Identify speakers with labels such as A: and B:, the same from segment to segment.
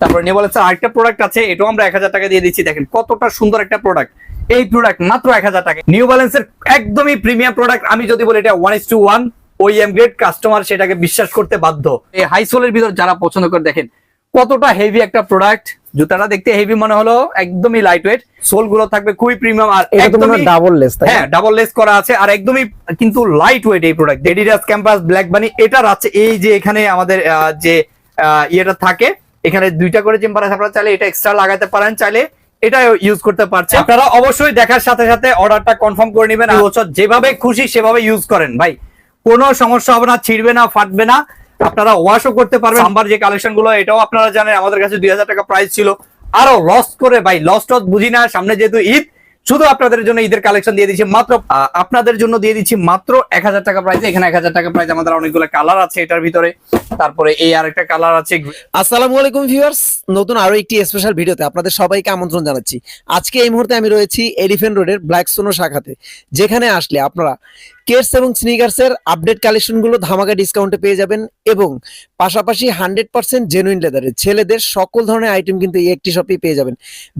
A: তারপরে নিয়ে বলেছে আরেকটা প্রোডাক্ট আছে এটাও আমরা এক হাজার টাকা দিয়ে দিচ্ছি। দেখেন কতটা সুন্দর একটা প্রোডাক্ট এই প্রোডাক্ট মাত্র এক হাজার টাকা। নিউ ব্যালেন্সের একদমই প্রিমিয়াম প্রোডাক্ট আমি যদি বলি এটা one is to one OEM grade customer সেটাকে বিশ্বাস করতে বাধ্য। এই হাই সোলের ভিতর যারা পছন্দ করে দেখেন কতটা হেভি একটা প্রোডাক্ট জুতাটা দেখতে হেভি মনে হলো একদমই লাইট ওয়েট সোলগুলো থাকবে খুবই প্রিমিয়াম আর একদমই
B: ডাবল লেস
A: হ্যাঁ ডাবল লেস করা আছে আর একদমই কিন্তু লাইট ওয়েট এই প্রোডাক্ট এডিডাস ক্যাম্পাস ব্ল্যাক বানি এটার আছে এই যে এখানে আমাদের যে ইয়েটা থাকে এখানে দুইটা করে চেম্বার আছে আপনারা চাইলে এটা এক্সট্রা লাগাতে পারেন চাইলে এটা ইউজ করতে পারছেন। আপনারা অবশ্যই দেখার সাথে সাথে অর্ডারটা কনফার্ম করে নেবেন। আর বছর যেভাবে খুশি সেভাবে ইউজ করেন। ভাই কোনো সমস্যা হবে না ছিড়বে না ফাটবে না। আপনারা ওয়াশও করতে পারবেন। আমার যে কালেকশনগুলো এটাও আপনারা জানেন আমাদের কাছে দুই হাজার টাকা প্রাইস ছিল। আরও লস করে ভাই লস টস বুঝি না সামনে যেহেতু ঈদ শুধু আপনাদের জন্য ঈদের কালেকশন দিয়ে দিচ্ছি, মাত্র আপনাদের জন্য দিয়ে দিচ্ছি মাত্র এক হাজার টাকা প্রাইস এখানে এক হাজার টাকা প্রাইস আমাদের অনেকগুলো কালার আছে এটার ভিতরে। তারপরে এই আর একটা কালার আছে
B: আসসালামু আলাইকুম ভিউয়ার্স নতুন আরও একটি স্পেশাল ভিডিওতে আপনাদের সবাইকে আমন্ত্রণ জানাচ্ছি। আজকে এই মুহূর্তে আমি রয়েছি এলিফেন্ট রোডের ব্ল্যাক সোনো শাখাতে। যেখানে আসলে আপনারা কেটস এবং স্নিকার্স এর আপডেট কালেকশনগুলো ধামাকা ডিসকাউন্টে পেয়ে যাবেন এবং পাশাপাশি হান্ড্রেড পার্সেন্ট জেনুইন লেদারের ছেলেদের সকল ধরনের আইটেম কিন্তু এই একটি শপেই পেয়ে যাবেন।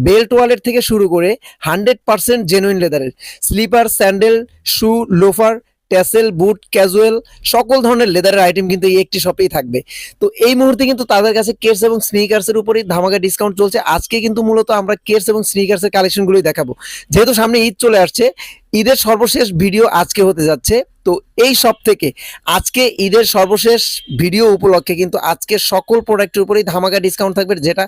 B: বেল্ট ওয়ালেট থেকে শুরু করে হান্ড্রেড পার্সেন্ট জেনুইন লেদারের slipper, sandal, shoe, loafer, tassel, boot, casual সকল ধরনের লেদারের আইটেম কিন্তু এই একটি শপেই থাকবে। তো এই মুহূর্তে কিন্তু তাদের কাছে কেটস এবং স্নিকার্সের উপরেই ধামাকা ডিসকাউন্ট চলছে। আজকে কিন্তু মূলত আমরা কেটস এবং স্নিকার্সের কালেকশনগুলোই দেখাবো। যেহেতু সামনে ঈদ চলে আসছে ঈদের সর্বশেষ ভিডিও আজকে হতে যাচ্ছে। তো এই সব থেকে আজকে ঈদের সর্বশেষ ভিডিও উপলক্ষে কিন্তু আজকের সকল প্রোডাক্টের উপরেই ধামাকা ডিসকাউন্ট থাকবে, যেটা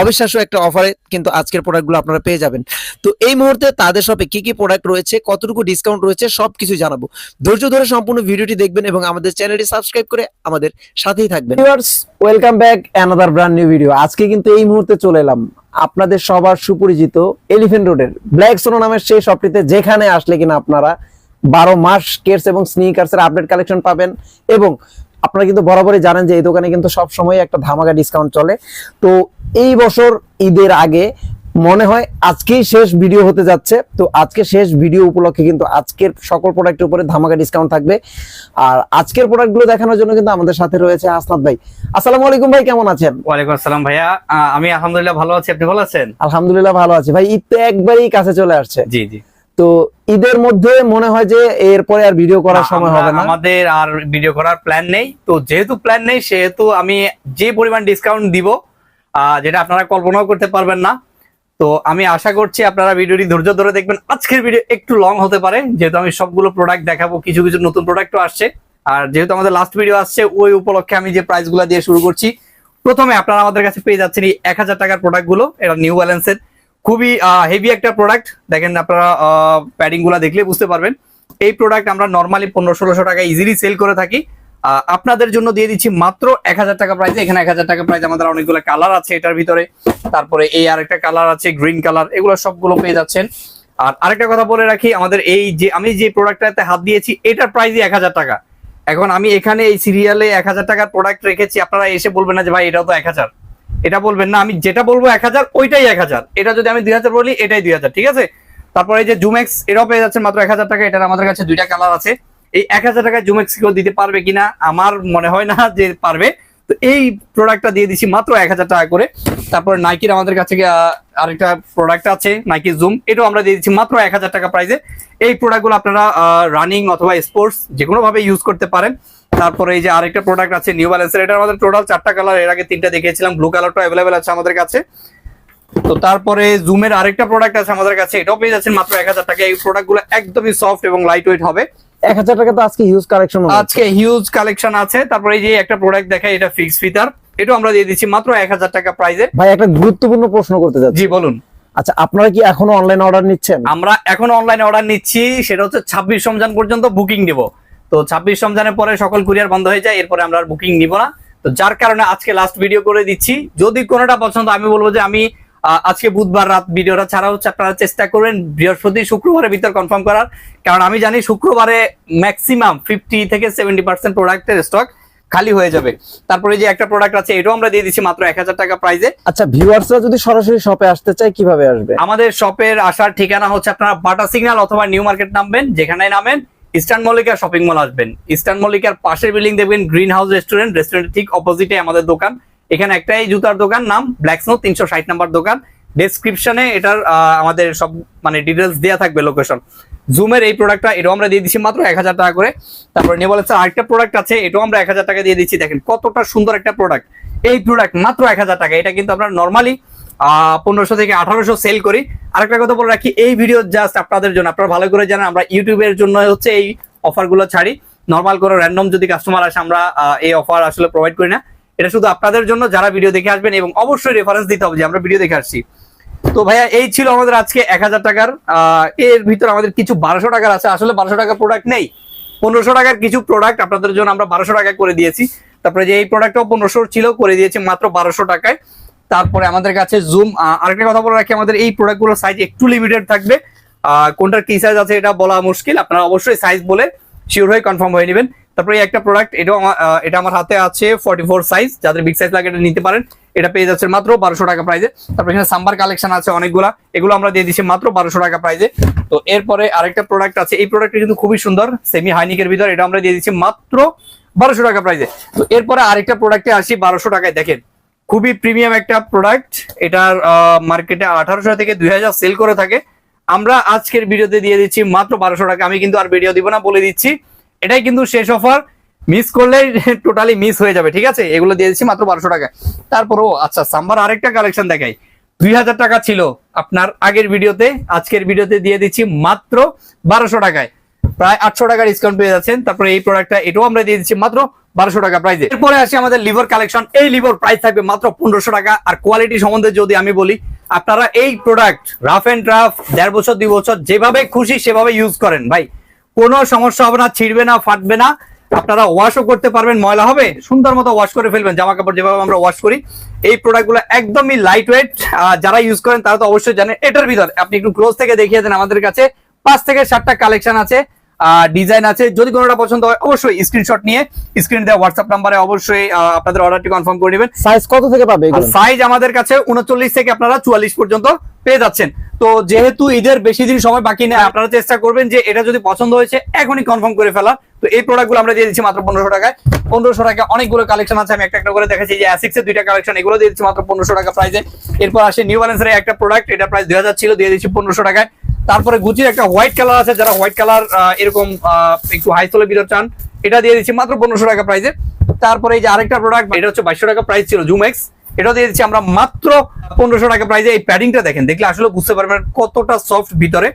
B: অবিশ্বাস্য একটা অফারে কিন্তু আজকের প্রোডাক্টগুলো আপনারা পেয়ে যাবেন। তো এই মুহূর্তে তাদের শপে কি কি প্রোডাক্ট রয়েছে, কতটুকু ডিসকাউন্ট রয়েছে সব কিছু জানাব। ধৈর্য ধরে সম্পূর্ণ ভিডিওটি দেখবেন এবং আমাদের চ্যানেলটি সাবস্ক্রাইব করে আমাদের সাথেই থাকবেন। Welcome back another brand new video আজকে কিন্তু এই মুহূর্তে চলে এলাম। আপনাদের সবার সুপরিচিত এলিফেন্ট রোডের ব্ল্যাক সোনো নামের সেই শপটিতে যেখানে আসলে কিনা আপনারা বারো মাস কেস এবং স্নিকার্স এর আপডেট কালেকশন পাবেন এবং আপনারা কিন্তু বরাবরই জানেন যে এই দোকানে কিন্তু সব সময় একটা ধামাকা ডিসকাউন্ট চলে। তো এই বছর ঈদের আগে মনে হয় আজকেই শেষ ভিডিও হতে যাচ্ছে। তো আজকে শেষ ভিডিও উপলক্ষে কিন্তু আজকের সকল প্রোডাক্টের উপরে ধামাকা ডিসকাউন্ট থাকবে। আর আজকের প্রোডাক্টগুলো দেখানোর জন্য কিন্তু আমাদের সাথে রয়েছে আসনাদ ভাই। আসসালামু আলাইকুম ভাই কেমন আছেন?
A: ওয়ালাইকুম আসসালাম ভাইয়া। আমি আলহামদুলিল্লাহ ভালো আছি। আপনি ভালো আছেন?
B: আলহামদুলিল্লাহ ভালো আছি ভাই। ঈদ তো একবারই কাছে চলে আসছে।
A: জি জি।
B: তো ঈদের মধ্যে মনে হয় যে এরপরে আর ভিডিও করার সময় হবে না।
A: আমাদের আর ভিডিও করার প্ল্যান নেই। তো যেহেতু প্ল্যান নেই সেহেতু আমি যে পরিমাণ ডিসকাউন্ট দিব যেটা আপনারা কল্পনাও করতে পারবেন না তো আমি আশা করছি আপনারা ভিডিওটি ধৈর্য ধরে দেখবেন। আজকের ভিডিও একটু লং হতে পারে, যেহেতু আমি সবগুলো প্রোডাক্ট দেখাবো, কিছু কিছু নতুন প্রোডাক্টও আসছে। আর যেহেতু আমাদের লাস্ট ভিডিও আসছে, ওই উপলক্ষে আমি যে প্রাইসগুলো দিয়ে শুরু করছি, প্রথমে আপনারা আমাদের কাছে পেয়ে যাচ্ছেন এই এক হাজার টাকার প্রোডাক্টগুলো এটা নিউ ব্যালেন্সের খুবই হেভি একটা প্রোডাক্ট দেখেন আপনারা প্যাডিংগুলা দেখলে বুঝতে পারবেন। এই প্রোডাক্ট আমরা নর্মালি পনেরো ষোলোশো টাকা ইজিলি সেল করে থাকি। আপনাদের জন্য দিয়ে দিচ্ছি মাত্র এক হাজার টাকা প্রাইসে এখানে এক হাজার টাকা প্রাইস আমাদের অনেকগুলো কালার আছে এটার ভিতরে। তারপরে এই আরেকটা কালার আছে গ্রিন কালার এগুলো সবগুলো পেয়ে যাচ্ছেন। আর আরেকটা কথা বলে রাখি, আমাদের এই যে, আমি যে প্রোডাক্টটাতে হাত দিয়েছি, এটার প্রাইসই এক হাজার টাকা। এখন আমি এখানে এই সিরিয়ালে এক হাজার টাকার প্রোডাক্ট রেখেছি, আপনারা এসে বলবেন না যে ভাই এটাও তো এক হাজার। এটা বলবেন না, আমি যেটা বলব এক হাজার, ওইটাই এক হাজার। এটা যদি আমি দুই হাজার বলি, এটাই দুই হাজার, ঠিক আছে? তারপরে এই যে জুমেক্স এটাও পেয়ে যাচ্ছেন মাত্র এক হাজার টাকা, এটার আমাদের কাছে দুইটা কালার আছে। এই এক হাজার টাকায় জুমেক্স কেউ দিতে পারবে কিনা আমার মনে হয় না যে পারবে। তো এই প্রোডাক্টটা দিয়ে দিছি মাত্র এক হাজার টাকা করে। তারপর নাইকির আমাদের কাছে আরেকটা প্রোডাক্ট আছে নাইকি জুম এটাও আমরা দিয়ে দিচ্ছি মাত্র এক হাজার টাকা প্রাইসে এই প্রোডাক্টগুলো আপনারা রানিং অথবা স্পোর্টস যে কোনো ভাবে ইউজ করতে পারেন। তারপরে এই যে আরেকটা প্রোডাক্ট আছে নিউ ব্যালেন্সের এটা আমাদের টোটাল চারটা কালারের আগে তিনটা দেখিয়েছিলাম ব্লু কালারটা অ্যাভেলেবেল আছে আমাদের কাছে। তো তারপরে জুমের আরেকটা প্রোডাক্ট আছে আমাদের কাছে, এটাও পেয়ে যাচ্ছেন মাত্র এক হাজার টাকা এই প্রোডাক্টগুলো একদমই সফট এবং লাইট ওয়েট হবে।
B: এক হাজার টাকা তো আজকে হিউজ কালেকশন
A: আজকে হিউজ কালেকশন আছে। তারপরে এই যে একটা প্রোডাক্ট দেখাই এটা ফিক্স ফিতার এটাও আমরা দিয়ে দিচ্ছি মাত্র এক হাজার টাকা প্রাইসে
B: ভাই একটা গুরুত্বপূর্ণ প্রশ্ন করতে যাচ্ছি
A: জি বলুন।
B: আচ্ছা আপনারা কি এখনও অনলাইন অর্ডার নিচ্ছেন?
A: আমরা এখন অনলাইনে অর্ডার নিচ্ছি। সেটা হচ্ছে ছাব্বিশ রমজান পর্যন্ত বুকিং দিব তো ছাব্বিশ রমজানের পরে সকল কুরিয়ার বন্ধ হয়ে যায় এরপরে আমরা বুকিং নিব না। তো যার কারণে আজকে লাস্ট ভিডিও করে দিচ্ছি। যদি কোনোটা পছন্দ আমি বলব যে আমি আজকে বুধবার রাত ভিডিওটা ছাড়া হচ্ছে আপনারা চেষ্টা করবেন বৃহস্পতি শুক্রবারের ভিতর কনফার্ম করার। কারণ আমি জানি শুক্রবারে ম্যাক্সিমাম ফিফটি থেকে সেভেন্টি পার্সেন্ট প্রোডাক্টের স্টক খালি হয়ে যাবে। তারপরে যে একটা প্রোডাক্ট আছে এটাও আমরা দিয়ে দিচ্ছি মাত্র এক হাজার টাকা প্রাইসে
B: আচ্ছা ভিউয়ার্সরা যদি সরাসরি শপে আসতে চায় কীভাবে আসবে?
A: আমাদের শপের আসার ঠিকানা হচ্ছে আপনারা বাটা সিগন্যাল অথবা নিউ মার্কেট নামবেন যেখানে নামেন ইস্টার্ন মল্লিকা শপিং মল আসবেন। ইস্টার্ন মল্লিকার পাশের বিল্ডিং দেখবেন গ্রিন হাউস রেস্টুরেন্ট রেস্টুরেন্টের ঠিক অপোজিটে আমাদের দোকান। এখানে একটাই জুতার দোকান, নাম ব্ল্যাক স্নো তিনশো ষাট নাম্বার দোকান। ডেসক্রিপশনে এটার আমাদের সব মানে ডিটেলস দেওয়া থাকবে লোকেশন জুমের এই প্রোডাক্টটা এটাও আমরা দিয়ে দিচ্ছি মাত্র এক হাজার টাকা করে। তারপর তারপরে নেবলেন্সের আরেকটা প্রোডাক্ট আছে, এটাও আমরা এক হাজার টাকা দিয়ে দিচ্ছি। দেখেন কতটা সুন্দর একটা প্রোডাক্ট এই প্রোডাক্ট মাত্র এক হাজার টাকা। এটা কিন্তু আমরা নর্মালি পনেরোশো থেকে আঠারোশো সেল করি। আরেকটা কথা বলে রাখি, এই ভিডিও জাস্ট আপনাদের জন্য। আপনারা ভালো করে জানেন, আমরা ইউটিউবের জন্য হচ্ছে এই অফারগুলো ছাড়ি। নর্মাল কোনো র্যান্ডম যদি কাস্টমার আসে, আমরা এই অফার আসলে প্রোভাইড করি না। এটা শুধু আপনাদের জন্য যারা ভিডিও দেখে আসবেন এবং অবশ্যই রেফারেন্স দিতে হবে যে আমরা ভিডিও দেখে আসছি। তো ভাইয়া, এই ছিল আমাদের আজকে এক হাজার টাকার এর ভিতরে আমাদের কিছু বারোশো টাকার আছে। আসলে বারোশো টাকার প্রোডাক্ট নেই। পনেরোশো টাকার কিছু প্রোডাক্ট আপনাদের জন্য আমরা বারোশো টাকা করে দিয়েছি। তারপরে যে এই প্রোডাক্টটাও পনেরোশো ছিল, করে দিয়েছি মাত্র বারোশো টাকায়। তারপরে আমাদের কাছে জুম আরেকটা কথা বলে রাখি, আমাদের এই প্রোডাক্টগুলোর সাইজ একটু লিমিটেড থাকবে। কোনটার কি সাইজ আছে এটা বলা মুশকিল। আপনারা অবশ্যই সাইজ বলে শিওর হয়ে কনফার্ম হয়ে নেবেন। তারপরে একটা প্রোডাক্ট এটাও এটা আমার হাতে আছে ফর্টি ফোর সাইজ যাদের বিগ সাইজ লাগে এটা নিতে পারেন। এটা পেয়ে যাচ্ছে মাত্র বারোশো টাকা প্রাইজে তারপরে এখানে সাম্বার কালেকশন আছে অনেকগুলা, এগুলো আমরা দিয়ে দিচ্ছি মাত্র বারোশো টাকা প্রাইজে তো এরপরে আরেকটা প্রোডাক্ট আছে, এই প্রোডাক্টটা কিন্তু খুবই সুন্দর সেমি হাইনিকের ভিতর, এটা আমরা দিয়ে দিচ্ছি মাত্র বারোশো টাকা প্রাইজে তো এরপরে আরেকটা প্রোডাক্টে আসি বারোশো টাকায়, দেখেন। খুবই প্রিমিয়াম একটা প্রোডাক্ট এটার মার্কেটে আঠারোশো থেকে দুই হাজার সেল করে থাকে। আমরা আজকের ভিডিওতে দিয়ে দিচ্ছি মাত্র বারোশো টাকা, আমি কিন্তু আর ভিডিও দিব না, বলে দিচ্ছি। এটাই কিন্তু শেষ অফার মিস করলে টোটালি মিস হয়ে যাবে, ঠিক আছে? এগুলো দিয়ে দিচ্ছি মাত্র বারোশো টাকা। তারপরও আচ্ছা সাম্বার আরেকটা কালেকশন দেখাই। দুই হাজার টাকা ছিল আপনার আগের ভিডিওতে, আজকের ভিডিওতে দিয়ে দিচ্ছি মাত্র বারোশো টাকায়। প্রায় আটশো টাকা ডিসকাউন্ট পেয়ে যাচ্ছেন। তারপরে এই প্রোডাক্টটা এটাও আমরা দিয়ে দিচ্ছি মাত্র বারোশো টাকা প্রাইসে এরপরে আসি আমাদের লিভার কালেকশন এই লিভার প্রাইস থাকবে মাত্র পনেরোশো টাকা। আর কোয়ালিটি সম্বন্ধে যদি আমি বলি, আপনারা এই প্রোডাক্ট রাফ অ্যান্ড রাফ দেড় বছর, দুই বছর, যেভাবে খুশি সেভাবে ইউজ করেন। ভাই কোনো সমস্যা হবে না, ছিঁড়বে না, ফাটবে না। আপনারা ওয়াশও করতে পারবেন, ময়লা হবে, সুন্দর মতো ওয়াশ করে ফেলবেন জামা কাপড় যেভাবে আমরা ওয়াশ করি। এই প্রোডাক্টগুলো একদমই লাইট ওয়েট যারা ইউজ করেন তারা তো অবশ্যই জানেন, এটার ভিতর। আপনি একটু ক্লোজ থেকে দেখিয়ে দেন আমাদের কাছে। পাঁচ থেকে সাতটা কালেকশন আছে। ডিজাইন আছে। যদি কোনোটা পছন্দ হয় অবশ্যই স্ক্রিনশট নিয়ে স্ক্রিন দেওয়া হোয়াটসঅ্যাপ নাম্বারে অবশ্যই আপনাদের অর্ডারটি কনফার্ম করে নেবেন।
B: সাইজ কত থেকে পাবে
A: সাইজ আমাদের কাছে উনচল্লিশ থেকে আপনারা চুয়াল্লিশ পর্যন্ত পেয়ে যাচ্ছেন। তো যেহেতু ঈদের বেশি দিন সময় বাকি নেই আপনারা চেষ্টা করবেন যে এটা যদি পছন্দ হয়েছে এখনই কনফার্ম করে ফেলা তো এই প্রোডাক্টগুলো আমরা দিয়ে দিচ্ছি মাত্র পনেরোশো টাকায়। পনেরোশো টাকা অনেকগুলো কালেকশন আছে আমি একটা একটা করে দেখাচ্ছি। যে অ্যাসিক্স এর দুইটা কালেকশন এগুলো দিয়ে দিচ্ছি মাত্র পনেরোশো টাকা প্রাইসে এরপর আসে নিউ ব্যালেন্সের একটা প্রোডাক্ট এটা প্রাইস দুই হাজার ছিল দিয়ে দিচ্ছি পনেরোশো টাকায়। তারপরে গুচির একটা হোয়াইট কালার আছে, যারা হোয়াইট কালার এরকম একটু হাই সোলের ভিতর চান, এটা দিয়ে দিচ্ছি মাত্র পনেরোশো টাকা প্রাইসে তারপরে এই যে আরেকটা প্রোডাক্ট এটা হচ্ছে বাইশশো টাকা প্রাইস ছিল জুমেক্স এটা দিয়ে দিচ্ছি আমরা মাত্র পনেরোশো টাকা প্রাইসে এই প্যাডিংটা দেখেন, দেখলে আসলে বুঝতে পারবেন কতটা সফট ভিতরে।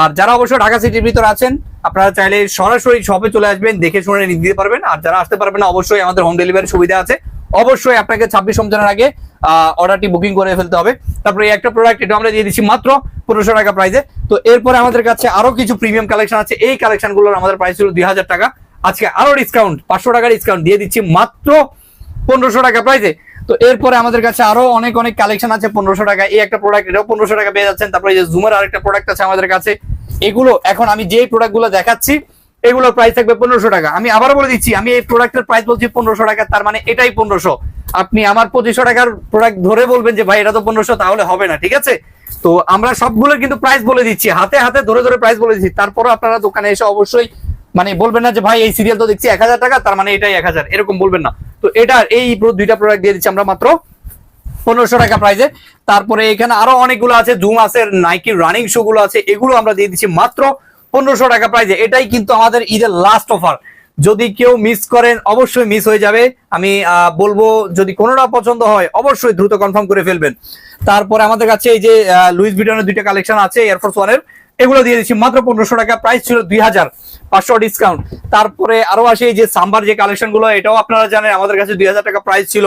A: আর যারা অবশ্যই ঢাকা সিটির ভিতরে আছেন, আপনারা চাইলে সরাসরি শপে চলে আসবেন, দেখে শুনে নিয়ে দিতে পারবেন। আর যারা আসতে পারবেন অবশ্যই আমাদের হোম ডেলিভারি সুবিধা আছে। অবশ্যই আপনাকে ছাব্বিশ রমজানের আগে অর্ডারটি বুকিং করে ফেলতে হবে। তারপরে একটা প্রোডাক্ট এটা আমরা দিয়ে দিচ্ছি মাত্র পনেরোশো টাকা প্রাইসে তো এরপরে আমাদের কাছে আরও কিছু প্রিমিয়াম কালেকশন আছে। এই কালেকশনগুলোর আমাদের প্রাইস ছিল দুই হাজার টাকা। আজকে আরও ডিসকাউন্ট পাঁচশো টাকার ডিসকাউন্ট দিয়ে দিচ্ছি মাত্র পনেরোশো টাকা প্রাইসে তো এরপরে আমাদের কাছে আরও অনেক অনেক কালেকশন আছে পনেরোশো টাকা। এই একটা প্রোডাক্ট এটাও পনেরোশো টাকা পেয়ে যাচ্ছেন। তারপরে যে জুমের আরেকটা প্রোডাক্ট আছে আমাদের কাছে। এগুলো এখন আমি যে প্রোডাক্টগুলো দেখাচ্ছি এগুলোর প্রাইস থাকবে পনেরোশো টাকা। আমি আবার বলে দিচ্ছি, আমি এই প্রোডাক্টের প্রাইস বলছি পনেরোশো টাকা, তার মানে এটাই পনেরোশো। আপনি আমার পঁচিশশো টাকার প্রোডাক্ট ধরে বলবেন যে, ভাই, এটা তো পনেরোশো, তাহলে হবে না। ঠিক আছে? তো আমরা সবগুলোর কিন্তু প্রাইস বলে দিচ্ছি, হাতে হাতে ধরে ধরে প্রাইস বলে দিচ্ছি। তারপরও আপনারা দোকানে এসে অবশ্যই মানে বলবেন না যে, ভাই, এই সিরিয়াল তো দেখছি এক হাজার টাকা, তার মানে এটাই এক হাজার। এরকম বলবেন না। তো এটা এই দুইটা প্রোডাক্ট দিয়ে দিচ্ছি আমরা মাত্র পনেরোশো টাকা প্রাইজে তারপরে এখানে আরও অনেকগুলো আছে জুম আছে নাইকি রানিং শো গুলো আছে, এগুলো আমরা দিয়ে দিচ্ছি মাত্র পনেরোশো টাকা প্রাইজে এটাই কিন্তু আমাদের ঈদের লাস্ট অফার যদি কেউ মিস করেন, অবশ্যই মিস হয়ে যাবে। আমি বলব, যদি কোনোটা পছন্দ হয়, অবশ্যই দ্রুত কনফার্ম করে ফেলবেন। তারপরে আমাদের কাছে এই যে লুইস ভিটনের দুইটা কালেকশন আছে এয়ারফোর্স ওয়ানের এগুলো দিয়ে দিচ্ছি। মাত্র পনেরোশো টাকা প্রাইস ছিল দুই হাজার। পাঁচশো ডিসকাউন্ট তারপরে আরও আসে এই যে সাম্বার যে কালেকশনগুলো, এটাও আপনারা জানেন, আমাদের কাছে দুই হাজার টাকা প্রাইস ছিল।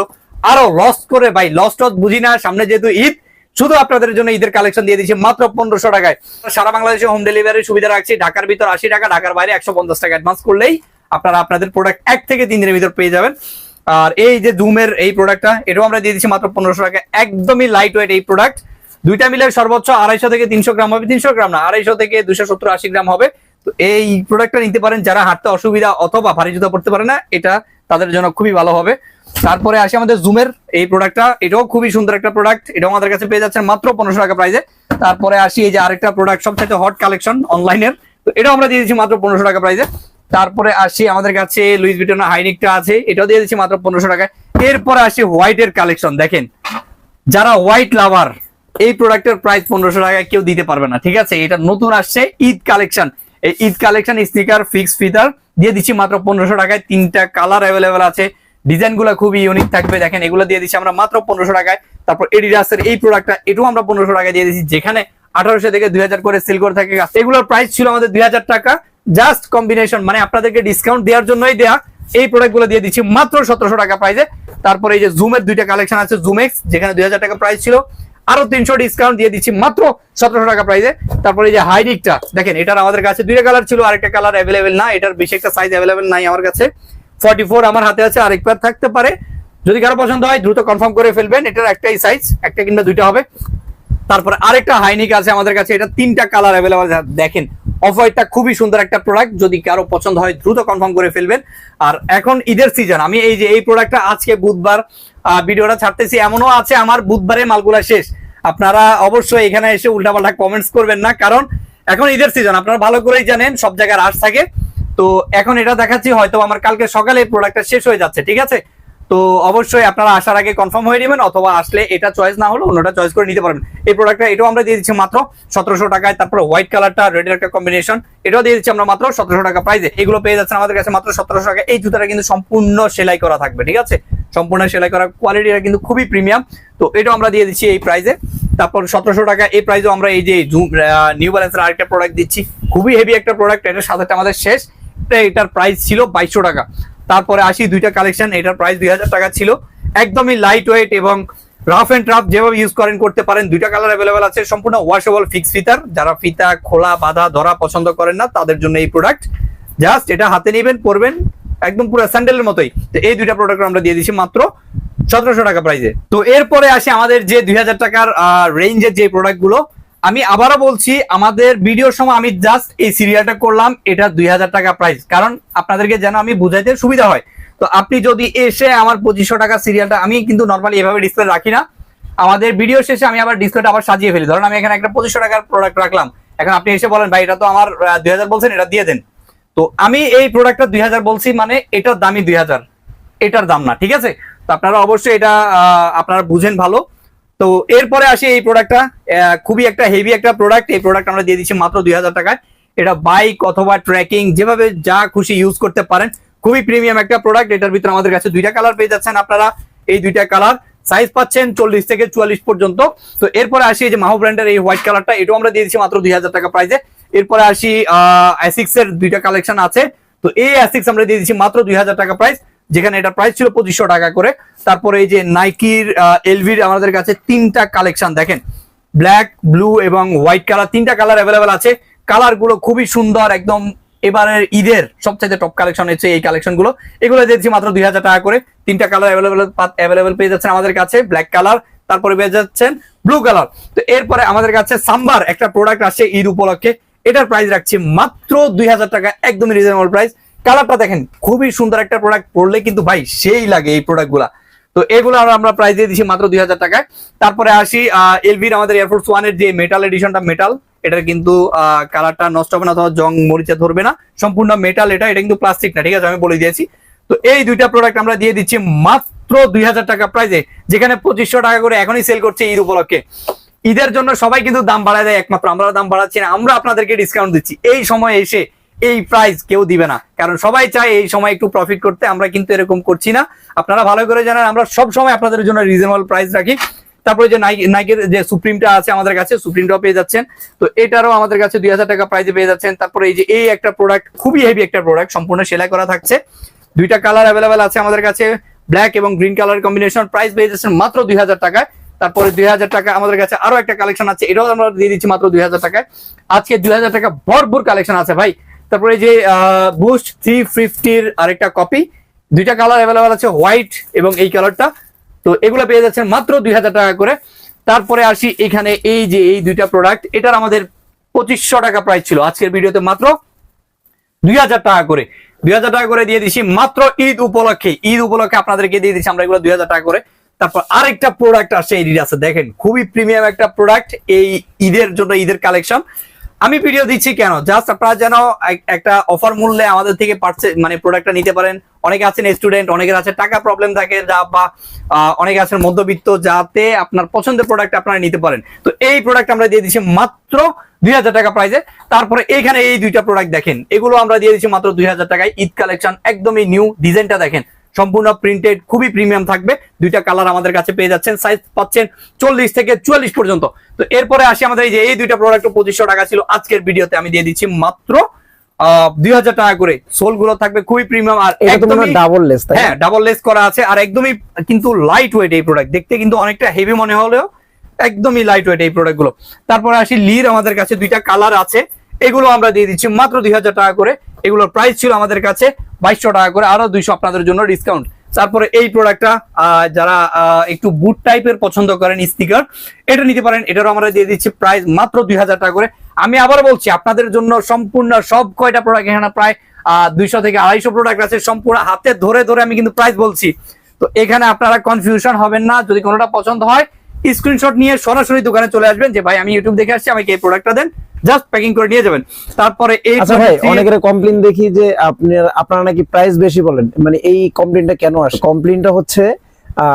A: আরও লস করে, ভাই লস টস বুঝি না, সামনে যেহেতু ঈদ শুধু আপনাদের জন্য ঈদের কালেকশন দিয়ে দিচ্ছি মাত্র পনেরোশো টাকায়। সারা বাংলাদেশে হোম ডেলিভারির সুবিধা রাখছি। ঢাকার ভিতর আশি টাকা, ঢাকার বাইরে একশো পঞ্চাশ টাকা অ্যাডভান্স করলেই আপনারা আপনাদের প্রোডাক্ট এক থেকে তিন দিনের ভিতর পেয়ে যাবেন। আর এই যে জুমের এই প্রোডাক্টটা এটাও আমরা দিয়ে দিচ্ছি মাত্র পনেরোশো টাকা একদমই লাইট ওয়েট এই প্রোডাক্ট দুইটা মিলে সর্বোচ্চ আড়াইশো থেকে তিনশো গ্রাম হবে। তিনশো গ্রাম না, আড়াইশো থেকে দুশো সত্তর আশি গ্রাম হবে। তো এই প্রোডাক্টটা নিতে পারেন যারা হাঁটতে অসুবিধা অথবা ভারী জুতা পড়তে পারে না, এটা তাদের জন্য খুবই ভালো হবে। তারপরে আসি আমাদের জুমের এই প্রোডাক্টটা এটাও খুবই সুন্দর একটা প্রোডাক্ট এটাও আমাদের কাছে পেয়ে যাচ্ছেন মাত্র পনেরোশো টাকা প্রাইসে তারপরে আসি এই যে আরেকটা প্রোডাক্ট সবচেয়ে হট কালেকশন অনলাইনের তো এটাও আমরা দিয়ে দিচ্ছি মাত্র পনেরোশো টাকা প্রাইসে তারপরে আসি আমাদের কাছে লুইস ভিটনের হাইনিকটা আছে, এটাও দিয়ে দিচ্ছি মাত্র পনেরোশো টাকায়। এরপরে আসি হোয়াইটের কালেকশন দেখেন। যারা হোয়াইট লাভার এই প্রোডাক্টের প্রাইস পনেরোশো টাকায় কেউ দিতে পারবে না, ঠিক আছে? এটা নতুন আসছে ঈদ কালেকশন এই ঈদ কালেকশন স্নিকার ফিক্স ফিতার দিয়ে দিচ্ছি মাত্র পনেরোশো টাকায়। তিনটা কালার অ্যাভেলেবেল আছে। ডিজাইনগুলো খুবই ইউনিক থাকবে। দেখেন, এগুলো দিয়ে দিচ্ছি আমরা মাত্র পনেরোশো টাকায়। তারপর এডিডাসের এই প্রোডাক্টটা এটাও আমরা পনেরোশো টাকায় দিয়ে দিচ্ছি, যেখানে আঠারোশো থেকে দুই হাজার করে সেল করে থাকে এগুলোর প্রাইস ছিল আমাদের দুই হাজার টাকা। জাস্ট কম্বিনেশন মানে আপনাদেরকে ডিসকাউন্ট দেওয়ার জন্যই দেয়া। এই প্রোডাক্টগুলো দিয়ে দিচ্ছি মাত্র সতেরোশো টাকা প্রাইসে তারপরে এই যে জুমের দুইটা কালেকশন আছে জুমেক্স যেখানে দুই হাজার টাকা প্রাইস ছিল। আরও তিনশো ডিসকাউন্ট দিয়ে দিচ্ছি মাত্র সতেরোশো টাকা প্রাইসে তারপরে এই যে হাইডিকটা দেখেন, এটার আমাদের কাছে দুইটা কালার ছিল, আরেকটা কালার অ্যাভেলেবেল না, এটার বেশি একটা সাইজ অ্যাভেলেবেল নাই আমার কাছে। ফর্টি ফোর আমার হাতে আছে, আরেক পেয়ার থাকতে পারে। যদি কারও পছন্দ হয়, দ্রুত কনফার্ম করে ফেলবেন। এটার একটাই সাইজ একটা কিংবা দুইটা হবে। তারপরে আরেকটা হাইনিক আছে আমাদের কাছে, এটা তিনটা কালার অ্যাভেলেবল দেখেন অফ হোয়াইটটা খুবই সুন্দর একটা প্রোডাক্ট যদি কারও পছন্দ হয়, দ্রুত কনফার্ম করে ফেলবেন। আর এখন ঈদের সিজন আমি এই যে এই প্রোডাক্টটা আজকে বুধবার ভিডিওটা ছাড়তেছি, এমনও আছে আমার বুধবারে মালগুলা শেষ। আপনারা অবশ্যই এখানে এসে উল্টাপাল্টা কমেন্টস করবেন না, কারণ এখন ঈদের সিজন আপনারা ভালো করেই জানেন, সব জায়গায় রাশ থাকে। তো এখন এটা দেখাচ্ছি, হয়তো আমার কালকে সকালে প্রোডাক্টটা শেষ হয়ে যাচ্ছে, ঠিক আছে? তো অবশ্যই আপনারা আসার আগে কনফার্ম হয়ে নেবেন, অথবা আসলে এটা চয়েস না হলে অন্যটা চয়েস করে নিতে পারবেন। এই প্রোডাক্টটা এটাও আমরা দিয়ে দিচ্ছি মাত্র সতেরোশো টাকায়, তারপরে হোয়াইট কালারটা রেডের একটা কম্বিনেশন এটাও দিয়ে দিচ্ছি আমরা মাত্র সতেরোশো টাকা প্রাইসে এগুলো পেয়ে যাচ্ছেন আমাদের কাছে মাত্র সতেরোশো টাকা। এই জুতাটা কিন্তু সম্পূর্ণ সেলাই করা থাকবে, ঠিক আছে? সম্পূর্ণ সেলাই করা কোয়ালিটিটা কিন্তু খুবই প্রিমিয়াম তো এটাও আমরা দিয়ে দিচ্ছি এই প্রাইজে তারপর সতেরোশো টাকা, এই প্রাইসও আমরা এই যে নিউ ব্যালেন্সের আরেকটা প্রোডাক্ট দিচ্ছি। খুবই হেভি একটা প্রোডাক্ট এটার সাথে আমাদের শেষ। এটা- এটার প্রাইস ছিল বাইশশো টাকা। তারপরে আসি দুইটা কালেকশন এটার প্রাইস দুই হাজার টাকা ছিল। একদমই লাইট ওয়েট এবং রাফ এন্ড রাফ যেভাবে ইউজ করেন, করতে পারেন। দুইটা কালার অ্যাভেলেবেল আছে, সম্পূর্ণ ওয়াশেবল ফিক্স ফিতার যারা ফিতা খোলা, বাঁধা, ধরা পছন্দ করেন না, তাদের জন্য এই প্রোডাক্ট জাস্ট এটা হাতে নেবেন, পরবেন, একদম পুরো স্যান্ডেলের মতোই। তো এই দুইটা প্রোডাক্ট আমরা দিয়ে দিচ্ছি মাত্র সতেরোশো টাকা প্রাইসে তো এরপরে আসে আমাদের যে দুই হাজার টাকার রেঞ্জের যে প্রোডাক্টগুলো আমি আবারও বলছি, আমাদের ভিডিওর সময় আমি জাস্ট এই সিরিয়ালটা করলাম, এটা দুই হাজার টাকা প্রাইস কারণ আপনাদেরকে যেন আমি বুঝাইতে সুবিধা হয়। তো আপনি যদি এসে আমার পঁচিশশো টাকা সিরিয়ালটা আমি কিন্তু নর্মালি এভাবে ডিসপ্লে রাখি না। আমাদের ভিডিও শেষে আমি আবার ডিসপ্লেটা আবার সাজিয়ে ফেলি। ধরুন আমি এখানে একটা পঁচিশশো টাকার প্রোডাক্ট রাখলাম। এখন আপনি এসে বলেন, ভাই, এটা তো আমার দুই হাজার বলছেন, এটা দিয়ে দেন। তো আমি এই প্রোডাক্টটা দুই হাজার বলছি মানে এটার দামই দুই হাজার। এটার দাম না, ঠিক আছে? তো আপনারা অবশ্যই এটা আপনারা বুঝেন ভালো। তো এরপরে আসি এই প্রোডাক্টটা খুবই একটা হেভি একটা প্রোডাক্ট এই প্রোডাক্ট আমরা দিয়ে দিচ্ছি মাত্র দুই হাজার টাকায়। এটা বাইক অথবা ট্রেকিং যেভাবে যা খুশি ইউজ করতে পারেন। খুবই প্রিমিয়াম একটা প্রোডাক্ট এটার ভিতরে আমাদের কাছে দুইটা কালার পেয়ে যাচ্ছেন আপনারা। এই দুইটা কালার সাইজ পাচ্ছেন চল্লিশ থেকে চুয়াল্লিশ পর্যন্ত। তো এরপরে আসি যে মাহু ব্র্যান্ডের এই হোয়াইট কালারটা এটাও আমরা দিয়ে দিচ্ছি মাত্র দুই হাজার টাকা প্রাইসে এরপরে আসি অ্যাসিক্স এর দুইটা কালেকশন আছে। তো এই অ্যাসিক্স আমরা দিয়ে দিচ্ছি মাত্র দুই হাজার টাকা প্রাইস যেখানে এটা প্রাইস ছিল পঁচিশশো টাকা করে। তারপরে এই যে নাইকির এলভির আমাদের কাছে তিনটা কালেকশন দেখেন। ব্ল্যাক ব্লু এবং হোয়াইট কালার তিনটা কালার অ্যাভেলেবেল আছে। কালারগুলো খুবই সুন্দর, একদম এবারের ঈদের সবচাইতে টপ কালেকশন হচ্ছে এই কালেকশনগুলো। এগুলো দিয়েছি মাত্র দুই হাজার টাকা করে। তিনটা কালার অ্যাভেলেবেল অ্যাভেলেবেল পেয়ে যাচ্ছেন আমাদের কাছে ব্ল্যাক কালার তারপরে পেয়ে যাচ্ছেন ব্লু কালার তো এরপরে আমাদের কাছে সাম্বার একটা প্রোডাক্ট আসছে ঈদ উপলক্ষে। এটার প্রাইস রাখছি মাত্র দুই হাজার টাকা, একদমই রিজনেবল প্রাইস কালারটা দেখেন, খুবই সুন্দর একটা প্রোডাক্ট পড়লে কিন্তু ভাই সেই লাগে এই প্রোডাক্টগুলা তো এগুলো আমরা- আমরা প্রাইস দিয়ে দিচ্ছি মাত্র দুই হাজার টাকায়। তারপরে আসি এলভির আমাদের এয়ারফোর্স ওয়ানের যে মেটাল এডিশনটা মেটাল এটার কিন্তু কালারটা নষ্ট হবে না অথবা জং মরিচা ধরবে না। সম্পূর্ণ মেটাল এটা এটা কিন্তু প্লাস্টিক না, ঠিক আছে? আমি বলে দিয়েছি। তো এই দুইটা প্রোডাক্ট আমরা দিয়ে দিচ্ছি মাত্র দুই হাজার টাকা প্রাইসে যেখানে পঁচিশশো টাকা করে এখনই সেল করছে ঈদ উপলক্ষে। ঈদের জন্য সবাই কিন্তু দাম বাড়ায় দেয় একমাত্র। আমরা দাম বাড়াচ্ছি না, আমরা আপনাদেরকে ডিসকাউন্ট দিচ্ছি। এই সময় এসে এই প্রাইস কেউ দিবে না। কারণ সবাই চায় এই সময় একটু প্রফিট করতে, আমরা কিন্তু এরকম করছি না। আপনারা ভালো করে জানেন, আমরা সব সময় আপনাদের জন্য রিজনেবল প্রাইস রাখি। তারপরে যে নাইকের যে সুপ্রিমটা আছে আমাদের কাছে সুপ্রিমটাও পেয়ে যাচ্ছেন। তো এটারও আমাদের কাছে দুই হাজার টাকা প্রাইসে পেয়ে যাচ্ছেন। তারপরে এই যে এই একটা প্রোডাক্ট খুবই হেভি একটা প্রোডাক্ট সম্পূর্ণ সেলাই করা থাকছে। দুইটা কালার অ্যাভেলেবেল আছে আমাদের কাছে ব্ল্যাক এবং গ্রিন কালার কম্বিনেশন প্রাইস পেয়ে যাচ্ছেন মাত্র দুই হাজার টাকায়। তারপরে দুই হাজার টাকা আমাদের কাছে আরও একটা কালেকশন আছে, এটাও আমরা দিয়ে দিচ্ছি মাত্র দুই হাজার টাকায়। আজকে দুই হাজার টাকা ভরপুর কালেকশন আছে ভাই। তারপরে যে বুস্ট থ্রি ফিফটির আরেকটা কপি দুইটা কালার অ্যাভেলেবেল আছে হোয়াইট এবং এই কালারটা তো এগুলো পেয়ে যাচ্ছেন মাত্র দুই হাজার টাকা করে। তারপরে আসি এখানে এই যে এই দুইটা প্রোডাক্ট এটার আমাদের পঁচিশশো টাকা প্রাইস ছিল। আজকের ভিডিওতে মাত্র দুই হাজার টাকা করে। দুই হাজার টাকা করে দিয়ে দিচ্ছি মাত্র ঈদ উপলক্ষে। ঈদ উপলক্ষে আপনাদেরকে দিয়ে দিচ্ছি আমরা এগুলো দুই হাজার টাকা করে। তারপর আরেকটা প্রোডাক্ট আসছে, এই আছে, দেখেন, খুবই প্রিমিয়াম একটা প্রোডাক্ট এই ঈদের জন্য ঈদের কালেকশন আমি ভিডিও দিচ্ছি কেন? জাস্ট আপনারা যেন একটা অফার মূল্যে আমাদের থেকে পারছে মানে প্রোডাক্টটা নিতে পারেন। অনেকে আছেন স্টুডেন্ট অনেকের আছে টাকা প্রবলেম থাকে যা বা অনেকে আছেন মধ্যবিত্ত যাতে আপনার পছন্দের প্রোডাক্ট আপনারা নিতে পারেন। তো এই প্রোডাক্ট আমরা দিয়ে দিচ্ছি মাত্র দুই হাজার টাকা প্রাইসে তারপরে এইখানে এই দুইটা প্রোডাক্ট দেখেন। এগুলো আমরা দিয়ে দিচ্ছি মাত্র দুই হাজার টাকায়। ঈদ কালেকশন একদমই নিউ ডিজাইনটা দেখেন। সম্পূর্ণ প্রিন্টেড খুবই প্রিমিয়াম থাকবে। দুইটা কালার আমাদের কাছে পেয়ে যাচ্ছেন। সাইজ পাচ্ছেন চল্লিশ থেকে চুয়াল্লিশ পর্যন্ত। তো এরপরে আসি আমাদের এই যে এই দুইটা প্রোডাক্ট পঁচিশশো টাকা ছিল আজকের ভিডিওতে। আমি দিয়ে দিচ্ছি মাত্র দুই হাজার টাকা করে। সোলগুলো থাকবে খুবই প্রিমিয়াম আর একদমই
B: ডাবল লেস
A: হ্যাঁ ডাবল লেস করা আছে। আর একদমই কিন্তু লাইট ওয়েট এই প্রোডাক্ট দেখতে কিন্তু অনেকটা হেভি মনে হলেও একদমই লাইট ওয়েট এই প্রোডাক্টগুলো। তারপরে আসি লির আমাদের কাছে দুইটা কালার আছে। এগুলো আমরা দিয়ে দিচ্ছি মাত্র দুই হাজার টাকা করে। এগুলোর প্রাইস ছিল আমাদের কাছে বাইশশো টাকা করে, আরও দুইশো আপনাদের জন্য ডিসকাউন্ট তারপরে এই প্রোডাক্টটা যারা একটু বুট টাইপের পছন্দ করেন স্টিকার এটা নিতে পারেন। এটারও আমরা দিয়ে দিচ্ছি প্রাইস মাত্র দুই হাজার টাকা করে। আমি আবার বলছি, আপনাদের জন্য সম্পূর্ণ সব কয়টা প্রোডাক্ট এখানে প্রায় দুইশো থেকে আড়াইশো প্রোডাক্ট আছে, সম্পূর্ণ হাতে ধরে ধরে আমি কিন্তু প্রাইস বলছি। তো এখানে আপনারা কনফিউশন হবেন না, যদি কোনোটা পছন্দ হয় স্ক্রিনশট নিয়ে সরাসরি দোকানে চলে আসবেন যে, ভাই, আমি ইউটিউব দেখে আসছি, আমাকে এই প্রোডাক্টটা দেন। জাস্ট প্যাকিং করে নিয়ে যাবেন। তারপরে এই
B: আচ্ছা ভাই অনেকের কমপ্লেন দেখি যে আপনার আপনারা নাকি প্রাইস বেশি বলেন। মানে এই কমপ্লেনটা কেন আসে? কমপ্লেনটা হচ্ছে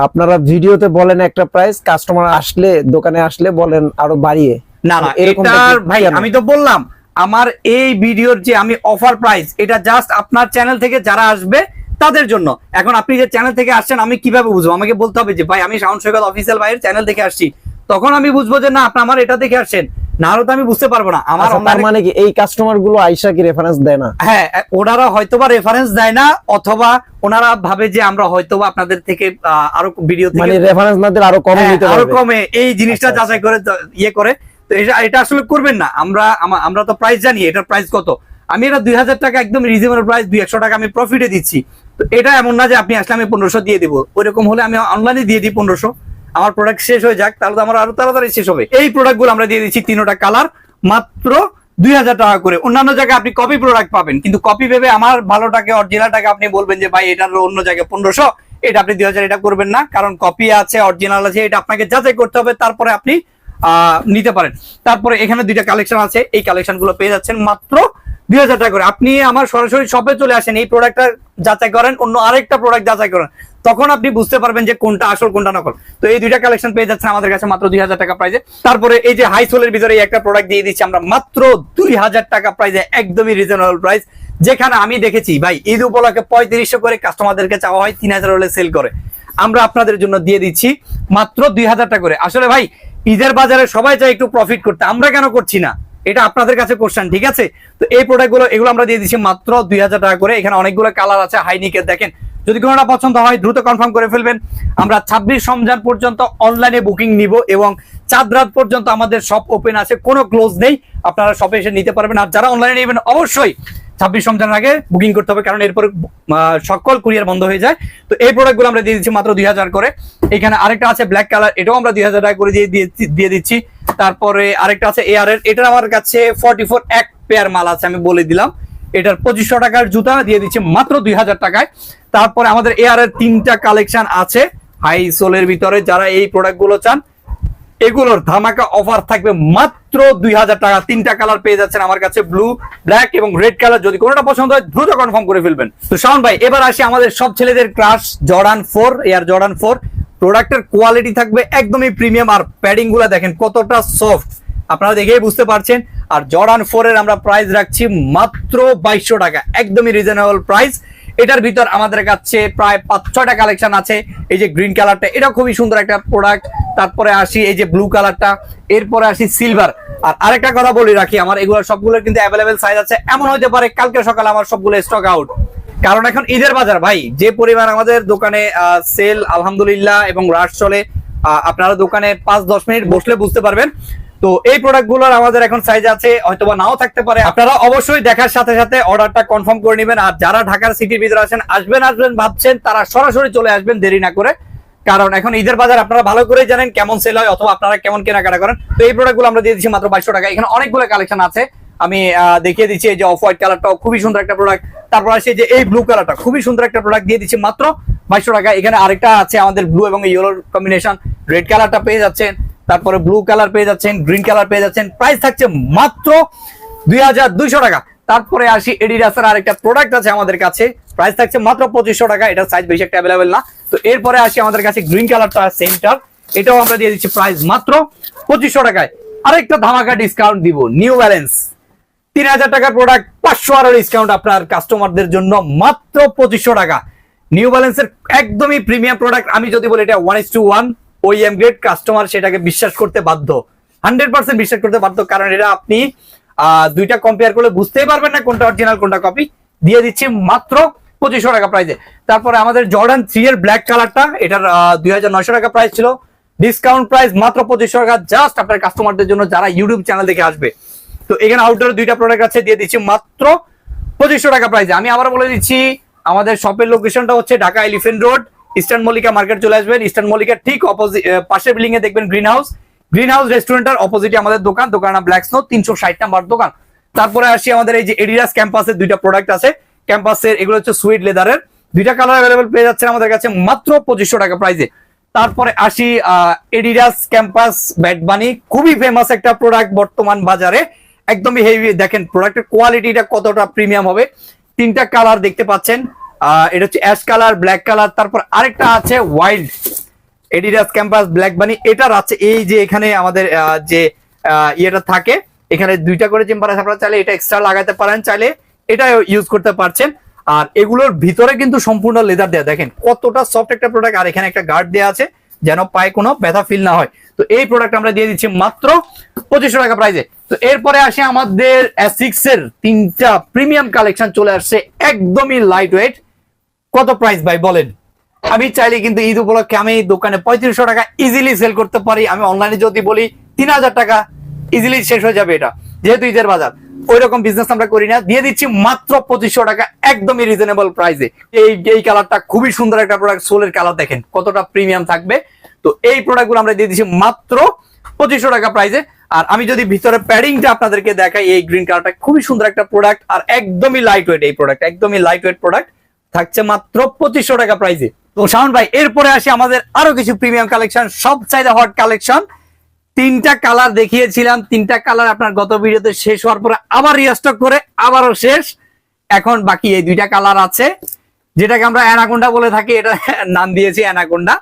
B: আপনারা ভিডিওতে বলেন একটা প্রাইস কাস্টমার আসলে দোকানে আসলে বলেন আরও বাড়িয়ে।
A: না না এটার ভাই আমি তো বললাম আমার এই ভিডিওর যে আমি অফার প্রাইস এটা জাস্ট আপনার চ্যানেল থেকে যারা আসবে তাদের জন্য। এখন আপনি যে চ্যানেল থেকে আসছেন আমি কীভাবে বুঝব? আমাকে বলতে হবে যে ভাই আমি শাওন সৈকত অফিসিয়াল ভাইয়ের চ্যানেল থেকে আসছি। তখন আমি বুঝব যে না আপনি আমার এটা দেখে আসছেন। না হলে তো আমি বুঝতে পারব না। আমার
B: আচ্ছা, তার মানে কি এই কাস্টমারগুলো আইসা কি রেফারেন্স দেয় না?
A: হ্যাঁ ওনারা হয়তোবা রেফারেন্স দেয় না অথবা ওনারা ভাবে যে আমরা হয়তোবা আপনাদের থেকে আরও ভিডিও
B: মানে রেফারেন্স না দিলে আরও কমে
A: হ্যাঁ,
B: দিতে আরও
A: কমে এই জিনিসটা
B: আচ্ছা,
A: যাচাই করে ইয়ে করে। তো এটা এটা আসলে করবেন না। আমরা আমরা তো প্রাইস জানি এটার প্রাইস কত। আমি এটা দুই হাজার টাকা একদম রিজনেবল প্রাইস দুই একশো টাকা আমি প্রফিটে দিচ্ছি। তো এটা এমন না যে আপনি আসলে আমি পনেরোশো দিয়ে দিব। ওইরকম হলে আমি অনলাইনে দিয়ে দিই পনেরোশো। আমার প্রোডাক্ট শেষ হয়ে যাক, তাহলে তো আমার আরও তাড়াতাড়ি শেষ হবে। এই প্রোডাক্টগুলো আমরা দিয়ে দিচ্ছি তিনোটা কালার মাত্র দুই হাজার টাকা করে। অন্যান্য জায়গায় আপনি কপি প্রোডাক্ট পাবেন, কিন্তু কপি ভেবে আমার ভালোটাকে অরিজিনালটাকে আপনি বলবেন যে, ভাই এটার অন্য জায়গায় পনেরোশো, এটা আপনি দুই হাজার এটা করবেন না, কারণ কপি আছে অরিজিনাল আছে, এটা আপনাকে যাচাই করতে হবে, তারপরে আপনি নিতে পারেন। তারপরে এখানে দুইটা কালেকশন আছে, এই কালেকশনগুলো পেয়ে যাচ্ছেন মাত্র দুই হাজার করে। আপনি আমার সরাসরি শপে চলে আসেন, এই প্রোডাক্টটা যাচাই করেন, অন্য আরেকটা প্রোডাক্ট যাচাই করেন, তখন আপনি বুঝতে পারবেন যে কোনটা আসল, কোনটা নকল। তো এই দুইটা কালেকশন পেয়ে আমাদের কাছে মাত্র দুই হাজার টাকা প্রাইজে তারপরে এই যে হাই সোলের ভিতরে একটা প্রোডাক্ট দিয়ে দিচ্ছি আমরা মাত্র দুই হাজার টাকা প্রাইজে একদমই রিজনেবল প্রাইস যেখানে আমি দেখেছি, ভাই, ঈদ উপলক্ষে পঁয়ত্রিশশো করে কাস্টমারদেরকে চাওয়া হয়, তিন হাজার হলে সেল করে। আমরা আপনাদের জন্য দিয়ে দিচ্ছি মাত্র দুই হাজার টাকা করে। আসলে ভাই, ঈদের বাজারে সবাই চাই একটু প্রফিট করতে, আমরা কেন করছি না? এটা আপনাদের কাছে কোশ্চেন ঠিক আছে? তো এই প্রোডাক্টগুলো, এগুলো আমরা দিয়ে দিচ্ছি মাত্র দুই হাজার টাকা করে। এখানে অনেকগুলো কালার আছে হাইনিকের দেখেন। যদি কোনোটা পছন্দ হয়, দ্রুত কনফার্ম করে ফেলবেন। আমরা ছাব্বিশ রমজান পর্যন্ত অনলাইনে বুকিং নিব এবং চাঁদ রাত পর্যন্ত আমাদের শপ ওপেন আছে, কোনো ক্লোজ নেই। আপনারা শপে এসে নিতে পারবেন। আর যারা অনলাইনে নেবেন, অবশ্যই ছাব্বিশ রমজানের আগে বুকিং করতে হবে, কারণ এরপর সকল কুরিয়ার বন্ধ হয়ে যায়। তো এই প্রোডাক্টগুলো আমরা দিয়ে দিচ্ছি মাত্র দুই হাজার করে। এখানে আরেকটা আছে ব্ল্যাক কালার এটাও আমরা দুই হাজার টাকা করে দিয়ে- দিয়ে দিচ্ছি। তারপরে আরেকটা আছে এয়ার এর এটা আমার কাছে ফর্টি ফোর এক পেয়ার মাল আছে, আমি বলে দিলাম। এটার পঁচিশশো টাকার জুতা দিয়ে দিচ্ছি মাত্র দুই হাজার টাকায়। তারপরে আমাদের এয়ার এর তিনটা কালেকশন আছে হাই সোলের ভিতরে যারা এই প্রোডাক্টগুলো চান, এগুলোর ধামাকা অফার থাকবে মাত্র দুই হাজার টাকা। তিনটা কালার পেয়ে যাচ্ছেন আমার কাছে ব্লু ব্ল্যাক এবং রেড কালার যদি কোনোটা পছন্দ হয়, দ্রুত কনফার্ম করে ফেলবেন। তো শাওন ভাই, এবার আসি আমাদের সব ছেলেদের crush Jordan four Air Jordan four প্রোডাক্টের কোয়ালিটি থাকবে একদমই প্রিমিয়াম। আর প্যাডিংগুলা দেখেন কতটা সফট। আপনারা দেখেই বুঝতে পারছেন। আর জর্ডান ফোর এর আমরা প্রাইস রাখছি মাত্র বাইশশো টাকা। একদমই রিজনেবল প্রাইস এটার ভিতর আমাদের কাছে প্রায় পাঁচ, ছয়টা কালেকশন আছে। এই যে গ্রিন কালারটা এটা খুবই সুন্দর একটা প্রোডাক্ট তারপরে আসি এই যে ব্লু কালারটা এরপরে আসি সিলভার আর আরেকটা কথা বলি রাখি, আমার এগুলো সবগুলোর কিন্তু অ্যাভেলেবেল সাইজ আছে। এমন হতে পারে কালকে সকালে আমার সবগুলো স্টক আউট কারণ এখন ঈদের বাজার, ভাই। যে পরিমাণ আমাদের দোকানে সেল আলহামদুলিল্লাহ, এবং রাশ চলে আপনারা দোকানে পাঁচ, দশ মিনিট বসলে বুঝতে পারবেন। তো এই প্রোডাক্টগুলোর আমাদের এখন সাইজ আছে, হয়তোবা নাও থাকতে পারে। আপনারা অবশ্যই দেখার সাথে সাথে অর্ডারটা কনফার্ম করে নেবেন। আর যারা ঢাকার সিটির ভিতরে আছেন, আসবেন আসবেন, ভাবছেন, তারা সরাসরি চলে আসবেন, দেরি না করে। কারণ এখন ঈদের বাজার আপনারা ভালো করে জানেন কেমন সেল হয়, অথবা আপনারা কেমন কেনাকাটা করেন। তো এই প্রোডাক্টগুলো আমরা দিয়ে দিচ্ছি মাত্র বাইশশো টাকা। এখানে অনেকগুলো কালেকশন আছে। আমি দেখিয়ে দিচ্ছি যে অফ হোয়াইট কালারটাও খুবই সুন্দর একটা প্রোডাক্ট তারপর আসে যে এই ব্লু কালারটা খুবই সুন্দর একটা প্রোডাক্ট দিয়ে দিচ্ছি মাত্র বাইশশো টাকা। এখানে আরেকটা আছে আমাদের ব্লু এবং ইয়েলোর কম্বিনেশন রেড কালারটা পেয়ে যাচ্ছেন, তারপরে ব্লু কালার পেয়ে যাচ্ছেন গ্রিন কালার পেয়ে যাচ্ছেন। প্রাইস থাকছে মাত্র দুই হাজার দুইশো টাকা। তারপরে আসি এডিডাসের আরেকটা প্রোডাক্ট আছে আমাদের কাছে। প্রাইস থাকছে মাত্র পঁচিশশো টাকা। এটা সাইজ বেশি একটা অ্যাভেলেবেল না। তো এরপরে আসি আমাদের কাছে গ্রিন কালারটা সেন্টার এটাও আমরা দিয়ে দিচ্ছি প্রাইস মাত্র পঁচিশশো টাকায়। আরেকটা ধামাকা ডিসকাউন্ট দিব নিউ ব্যালেন্স তিন হাজার টাকার প্রোডাক্ট পাঁচশো আরও ডিসকাউন্ট আপনার কাস্টমারদের জন্য মাত্র পঁচিশশো টাকা। নিউ ব্যালেন্সের একদমই প্রিমিয়াম প্রোডাক্ট আমি যদি বলি এটা ওয়ান ইস টু ওয়ান ওই এম গ্রেড কাস্টমার সেটাকে বিশ্বাস করতে বাধ্য। হান্ড্রেড পার্সেন্ট বিশ্বাস করতে বাধ্য, কারণ এটা আপনি দুইটা কম্পেয়ার করলে বুঝতেই পারবেন না কোনটা অরিজিনাল কোনটা কপি দিয়ে দিচ্ছি মাত্র পঁচিশশো টাকা প্রাইসে তারপরে আমাদের জর্ডান থ্রি এর ব্ল্যাক কালারটা এটার দুই হাজার নয়শো টাকা প্রাইস ছিল। ডিসকাউন্ট প্রাইস মাত্র পঁচিশশো টাকা জাস্ট আপনার কাস্টমারদের জন্য যারা ইউটিউব চ্যানেল দেখে আসবে। তো এখানে আউটডোর দুইটা প্রোডাক্ট আছে, দিয়ে দিচ্ছি মাত্র পঁচিশশো টাকা প্রাইসে আমি আবার বলে দিচ্ছি, আমাদের শপের লোকেশনটা হচ্ছে Dhaka Elephant Road Eastern Mallika market চলে আসবেন। ইস্টার্ন মল্লিকার ঠিক অপোজিট পাশের বিল্ডিং এ দেখবেন গ্রিন হাউস গ্রিন হাউস রেস্টুরেন্টের অপোজিটে আমাদের দোকান দোকান ব্ল্যাক স্নো তিনশো ষাট নাম্বার দোকান। তারপরে আসি আমাদের এই যে এডিডাস ক্যাম্পাসের দুইটা প্রোডাক্ট আছে। ক্যাম্পাসের এগুলো হচ্ছে সুইট লেদারের দুইটা কালার অ্যাভেলেবল পেয়ে যাচ্ছে আমাদের কাছে মাত্র পঁচিশশো টাকা প্রাইসে তারপরে আসি এডিডাস ক্যাম্পাস ব্যাট বানি খুবই ফেমাস একটা প্রোডাক্ট বর্তমান বাজারে। একদমই হেভি দেখেন প্রোডাক্টের কোয়ালিটিটা কতটা প্রিমিয়াম হবে। তিনটা কালার দেখতে পাচ্ছেন। এটা হচ্ছে অ্যাশ কালার ব্ল্যাক কালার তারপর আরেকটা আছে wild Adidas Campus black bunny এটার আছে এই যে এখানে আমাদের যে ইয়েটা থাকে, এখানে দুইটা করে চেম্বার আছে। আপনারা চাইলে এটা এক্সট্রা লাগাতে পারেন, চাইলে এটা ইউজ করতে পারছেন। আর এগুলোর ভিতরে কিন্তু সম্পূর্ণ লেদার দেওয়া দেখেন, কতটা সফট একটা প্রোডাক্ট আর এখানে একটা গার্ড দেওয়া আছে। যেন পায়ে কোনো ব্যথা ফিল না হয়। তো এই প্রোডাক্ট আমরা দিয়ে দিচ্ছি মাত্র পঁচিশশো টাকা প্রাইসে তো এরপরে আসে আমাদের অ্যাসিক্স এর তিনটা প্রিমিয়াম কালেকশন চলে আসছে একদমই লাইট ওয়েট কত প্রাইস ভাই, বলেন? আমি চাইলে কিন্তু ঈদ উপলক্ষে আমি দোকানে পঁয়ত্রিশশো টাকা ইজিলি সেল করতে পারি। আমি অনলাইনে যদি বলি তিন হাজার টাকা ইজিলি শেষ হয়ে যাবে এটা। যেহেতু ঈদের বাজার ওই রকম বিজনেস আমরা করি না। দিয়ে দিচ্ছি মাত্র পঁচিশশো টাকা, একদমই রিজনেবল প্রাইসে এই এই কালারটা খুবই সুন্দর একটা প্রোডাক্ট সোলের কালার দেখেন, কতটা প্রিমিয়াম থাকবে। তো এই প্রোডাক্টগুলো আমরা দিয়ে দিচ্ছি মাত্র পঁচিশশো টাকা প্রাইসে আর আমি যদি ভিতরে প্যাডিংটা আপনাদেরকে দেখাই, এই গ্রিন কালারটা খুবই সুন্দর একটা প্রোডাক্ট আর একদমই লাইট ওয়েট এই প্রোডাক্ট একদমই লাইট ওয়েট প্রোডাক্ট থাকছে মাত্র পঁচিশশো টাকা প্রাইসে তো শাওন ভাই, এরপরে আসি আমাদের আরও কিছু প্রিমিয়াম কালেকশন সব চাইদা হট কালেকশন তিনটা কালার দেখিয়েছিলাম, তিনটা কালার আপনার গত ভিডিওতে শেষ হওয়ার পরে আবার রিস্টক করে আবারও শেষ। এখন বাকি এই দুইটা কালার আছে, যেটাকে আমরা অ্যানাকোন্ডা বলে থাকি, এটা নাম দিয়েছি অ্যানাকোন্ডা।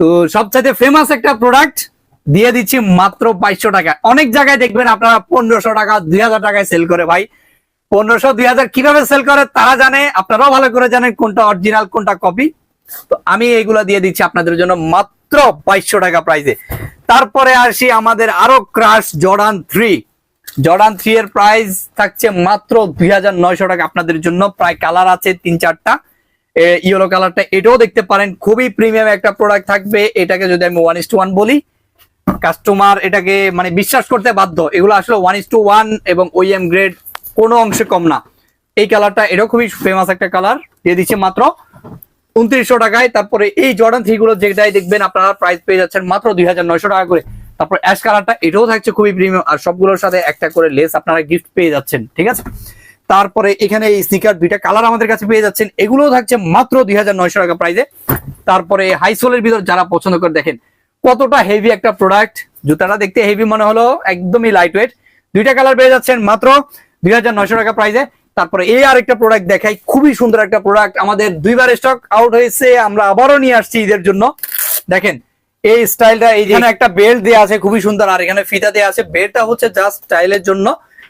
A: তো সবচাইতে ফেমাস একটা প্রোডাক্ট দিয়ে দিচ্ছি মাত্র বাইশশো টাকা। অনেক জায়গায় দেখবেন আপনারা পনেরোশো টাকা, দুই হাজার টাকায় সেল করে ভাই। পনেরোশো, দুই হাজার কীভাবে সেল করে তারা জানে, আপনারাও ভালো করে জানেন কোনটা অরিজিনাল কোনটা কপি তো আমি এইগুলা দিয়ে দিচ্ছি আপনাদের জন্য মাত্র বাইশশো টাকা প্রাইসে তারপরে আসি আমাদের আরও crush Jordan three Jordan three এর প্রাইস থাকছে মাত্র দুই হাজার নয়শো টাকা। আপনাদের জন্য প্রায় কালার আছে তিন চারটা। ইয়েলো কালারটা এটাও দেখতে পারেন। খুবই প্রিমিয়াম একটা প্রোডাক্ট থাকবে। এটাকে যদি আমি ওয়ান ইস টু ওয়ান বলি কাস্টমার এটাকে মানে বিশ্বাস করতে বাধ্য। এগুলো আসলে ওয়ান ইস টু ওয়ান এবং ওইএম গ্রেড কোনো অংশে কম না। এই কালারটা এটাও খুবই ফেমাস একটা কালার দিয়ে দিচ্ছে মাত্র উনত্রিশশো টাকায়। তারপরে এই জর্ডান থ্রি গুলো যেটাই দেখবেন, আপনারা প্রাইস পেয়ে যাচ্ছেন মাত্র দুই হাজার নয়শো টাকা করে। তারপর অ্যাশ কালারটা এটাও থাকছে খুবই প্রিমিয়াম আর সবগুলোর সাথে একটা করে লেস আপনারা গিফট পেয়ে যাচ্ছেন, ঠিক আছে? তারপরে এখানে এই স্নিকার দুইটা কালার আমাদের কাছে পেয়ে যাচ্ছেন। এগুলোও থাকছে মাত্র দুই হাজার নয়শো টাকা প্রাইসে তারপরে হাইসোলের ভিতর যারা পছন্দ করে দেখেন, কতটা হেভি একটা প্রোডাক্ট জুতাটা দেখতে হেভি মনে হলো, একদমই লাইট ওয়েট দুইটা কালার পেয়ে যাচ্ছেন মাত্র দুই হাজার নয়শো টাকা প্রাইসে তারপরে এই আরেকটা প্রোডাক্ট দেখাই। খুবই সুন্দর একটা প্রোডাক্ট আমাদের দুইবার স্টক আউট হয়েছে, আমরা আবারও নিয়ে আসছি ঈদের জন্য। দেখেন, এই স্টাইলটা এই যেখানে একটা বেল্ট দেওয়া আছে, খুবই সুন্দর। আর এখানে ফিতা দেওয়া আছে। বেল্টটা হচ্ছে জাস্ট স্টাইলের জন্য।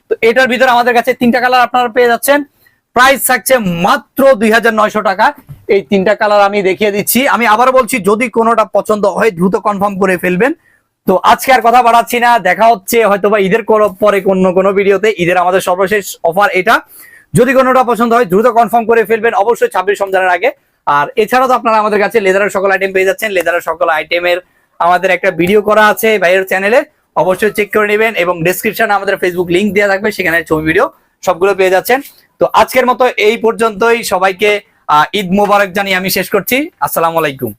A: তো এটার ভিতরে আমাদের কাছে তিনটা কালার আপনারা পেয়ে যাচ্ছেন। প্রাইস থাকছে মাত্র দুই হাজার নয়শো টাকা। এই তিনটা কালার আমি দেখিয়ে দিচ্ছি। আমি আবার বলছি, যদি কোনোটা পছন্দ হয়, দ্রুত কনফার্ম করে ফেলবেন। তো আজকে আর কথা বাড়াচ্ছি না। দেখা হচ্ছে হয়তো বা ঈদের পরে অন্য কোনো ভিডিওতে ঈদের আমাদের সর্বশেষ অফার এটা। যদি কোনোটা পছন্দ হয়, দ্রুত কনফার্ম করে ফেলবেন। অবশ্যই ছাব্বিশ রমজানের আগে। আর এছাড়াও তো আপনারা আমাদের কাছে লেদারের সকল আইটেম পেয়ে যাচ্ছেন। লেদারের সকল আইটেমের আমাদের একটা ভিডিও করা আছে বাইরের চ্যানেলে অবশ্যই চেক করে নেবেন এবং ডেসক্রিপশনে আমাদের ফেসবুক লিঙ্ক দেওয়া থাকবে, সেখানে ছবি ভিডিও সবগুলো পেয়ে যাচ্ছেন। তো আজকের মতো এই পর্যন্তই। সবাইকে ঈদ মোবারক জানিয়ে আমি শেষ করছি। আসসালামু আলাইকুম।